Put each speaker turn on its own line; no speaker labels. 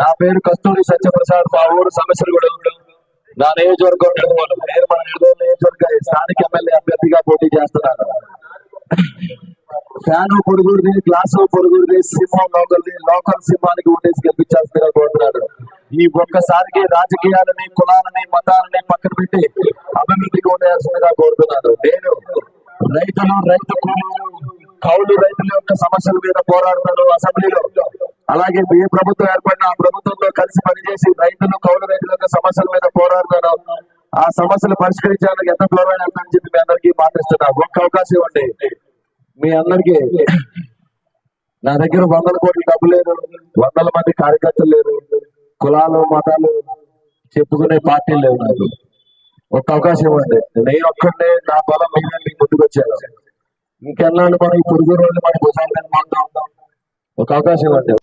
నా పేరు కస్తూరి సత్యప్రసాద్ మా ఊరు సమస్యలు నా నియోజకవర్గం నిడదవోలు నేను మన నిడదవోలు నియోజకవర్గ స్థానిక ఎమ్మెల్యే అభ్యర్థిగా పోటీ చేస్తున్నాను. ఫ్యాన్ పొరుగురిది గ్లాసు పొరుగురిది సింహం లోకల్ది లోకల్ సింహానికి ఉండేసి గెలిపించాల్సిందిగా కోరుతున్నాడు ఈ ఒక్కసారికి రాజకీయాలని కులాలని మతాలని పక్కన పెట్టి అభివృద్ధికి ఉండేయాల్సిందిగా కోరుతున్నాను. నేను రైతులు రైతు కూలీలు కౌలు రైతుల యొక్క సమస్యల మీద పోరాడుతాను. అసెంబ్లీలో అలాగే మీ ప్రభుత్వం ఏర్పడిన ఆ ప్రభుత్వంలో కలిసి పనిచేసి రైతులు కౌలు రైతుల యొక్క సమస్యల మీద పోరాడుతాను ఆ సమస్యలు పరిష్కరించడానికి ఎంత దూరం వెళ్తానని చెప్పి మీ అందరికీ మాటిస్తున్నా. ఒక్క అవకాశం ఇవ్వండి. మీ అందరికి నా దగ్గర వందల కోట్ల డబ్బు లేదు. వందల మంది కార్యకర్తలు లేరు. కులాలు మతాలు చెప్పుకునే పార్టీలు లేవు నాకు. ఒక్క అవకాశం ఇవ్వండి. నేను ఒక్కడే నా బలం మీద మీకు ముందుకు వచ్చాను ఇంకెన్నాళ్ళు మనం ఈ పురుగు రోజులు మన భుజాల ఒక అవకాశం ఇవ్వండి.